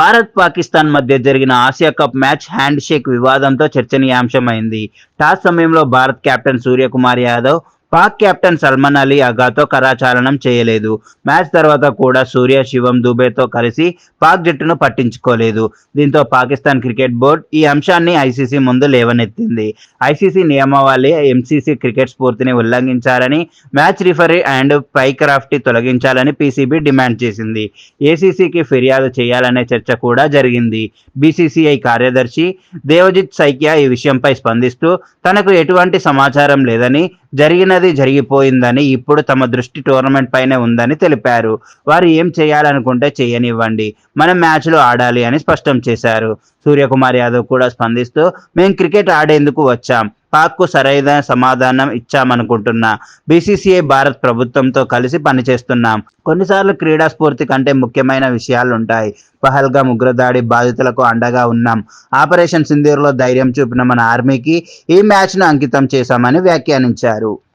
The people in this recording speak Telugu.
భారత్ పాకిస్తాన్ మధ్య జరిగిన Asia cup match hand shake వివాదంతో చర్చనీయాంశమైంది. టాస్ సమయంలో భారత్ కెప్టెన్ సూర్యకుమార్ యాదవ్ పాక్ కెప్టెన్ సల్మాన్ అలీ అగాతో కరాచాలనం చేయలేదు. మ్యాచ్ తర్వాత కూడా సూర్య శివం దుబేతో కలిసి పాక్ జట్టును పట్టించుకోలేదు. దీంతో పాకిస్తాన్ క్రికెట్ బోర్డు ఈ అంశాన్ని ఐసీసీ ముందు లేవనెత్తింది. ఐసీసీ నియమావళి ఎంసీసీ క్రికెట్ స్ఫూర్తిని ఉల్లంఘించారని మ్యాచ్ రిఫరీ అండ్ పైక్రాఫ్ట్ తొలగించాలని పీసీబీ డిమాండ్ చేసింది. ఏసీసీకి ఫిర్యాదు చేయాలనే చర్చ కూడా జరిగింది. బీసీసీఐ కార్యదర్శి దేవజిత్ సైకియా ఈ విషయంపై స్పందిస్తూ తనకు ఎటువంటి సమాచారం లేదని జరిగినది జరిగిపోయిందని ఇప్పుడు తమ దృష్టి టోర్నమెంట్ పైనే ఉందని తెలిపారు. వారు ఏం చేయాలనుకుంటే చేయనివ్వండి. మనం మ్యాచ్లు ఆడాలి అని స్పష్టం చేశారు. సూర్యకుమార్ యాదవ్ కూడా స్పందిస్తూ మేము క్రికెట్ ఆడేందుకు వచ్చాం. పాక్కు సరైన సమాధానం ఇచ్చామనుకుంటున్నా. బీసీసీఐ భారత్ ప్రభుత్వంతో కలిసి పనిచేస్తున్నాం. కొన్నిసార్లు క్రీడా స్ఫూర్తి కంటే ముఖ్యమైన విషయాలు ఉంటాయి పహల్గా ఉగ్రదాడి బాధితులకు అండగా ఉన్నాం. ఆపరేషన్ సింధూర్లో ధైర్యం చూపిన మన ఆర్మీకి ఈ మ్యాచ్ను అంకితం చేశామని వ్యాఖ్యానించారు.